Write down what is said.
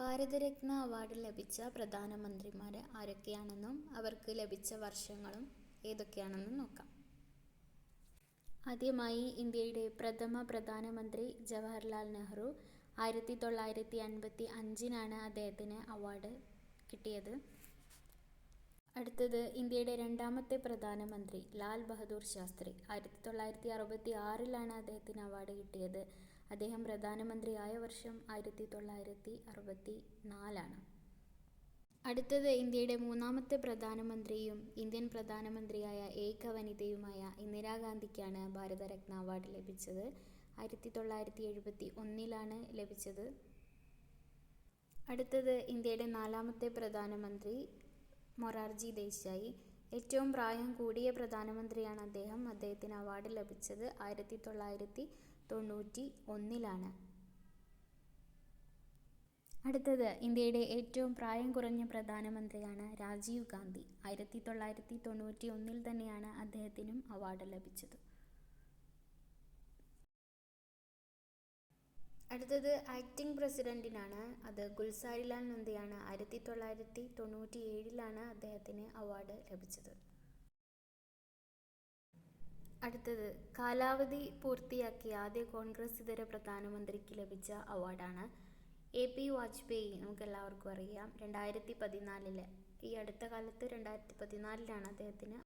Bharat Ratna award ലഭിച്ച പ്രധാനമന്ത്രിമാർ ആരൊക്കെയാണെന്നും അവർക്ക് ലഭിച്ച വർഷങ്ങളും ഏതൊക്കെയാണെന്നും നോക്കാം. ആദ്യമായി ഇന്ത്യയുടെ പ്രഥമ പ്രധാനമന്ത്രി ജവഹർലാൽ നെഹ്റു ആയിരത്തി തൊള്ളായിരത്തി അൻപത്തി അഞ്ചിനാണ് അദ്ദേഹത്തിന് അവാർഡ് കിട്ടിയത്. അടുത്തത് ഇന്ത്യയുടെ രണ്ടാമത്തെ പ്രധാനമന്ത്രി ലാൽ ബഹദൂർ ശാസ്ത്രി. ആയിരത്തി തൊള്ളായിരത്തി അറുപത്തി ആറിലാണ് അദ്ദേഹത്തിന് അവാർഡ് കിട്ടിയത്. അദ്ദേഹം പ്രധാനമന്ത്രിയായ വർഷം ആയിരത്തി തൊള്ളായിരത്തി അറുപത്തി നാലാണ് അടുത്തത് ഇന്ത്യയുടെ മൂന്നാമത്തെ പ്രധാനമന്ത്രിയും ഇന്ത്യൻ പ്രധാനമന്ത്രിയായ ഏക വനിതയുമായ ഇന്ദിരാഗാന്ധിക്കാണ് ഭാരതരത്ന അവാർഡ് ലഭിച്ചത്. ആയിരത്തി തൊള്ളായിരത്തി എഴുപത്തി ഒന്നിലാണ് ലഭിച്ചത്. അടുത്തത് ഇന്ത്യയുടെ നാലാമത്തെ പ്രധാനമന്ത്രി മൊറാർജി ദേശായി. ഏറ്റവും പ്രായം കൂടിയ പ്രധാനമന്ത്രിയാണ് അദ്ദേഹം. അദ്ദേഹത്തിന് അവാർഡ് ലഭിച്ചത് ആയിരത്തി തൊള്ളായിരത്തി തൊണ്ണൂറ്റി ഒന്നിലാണ് അടുത്തത് ഇന്ത്യയുടെ ഏറ്റവും പ്രായം കുറഞ്ഞ പ്രധാനമന്ത്രിയാണ് രാജീവ് ഗാന്ധി. ആയിരത്തി തൊള്ളായിരത്തി തൊണ്ണൂറ്റി ഒന്നിൽ തന്നെയാണ് അദ്ദേഹത്തിനും അവാർഡ് ലഭിച്ചത്. അടുത്തത് ആക്ടിംഗ് പ്രസിഡന്റിനാണ് അത് ഗുൽസാരിലാൽ നന്ദയാണ്. ആയിരത്തി തൊള്ളായിരത്തി തൊണ്ണൂറ്റി ഏഴിലാണ് അദ്ദേഹത്തിന് അവാർഡ് ലഭിച്ചത്. അടുത്തത് കാലാവധി പൂർത്തിയാക്കിയ ആദ്യ കോൺഗ്രസ് ഇതര പ്രധാനമന്ത്രിക്ക് ലഭിച്ച അവാർഡാണ് എ പി വാജ്പേയി നമുക്ക് എല്ലാവർക്കും അറിയാം. രണ്ടായിരത്തി പതിനാലിൽ ഈ അടുത്ത കാലത്ത് രണ്ടായിരത്തി പതിനാലിലാണ് അദ്ദേഹത്തിന്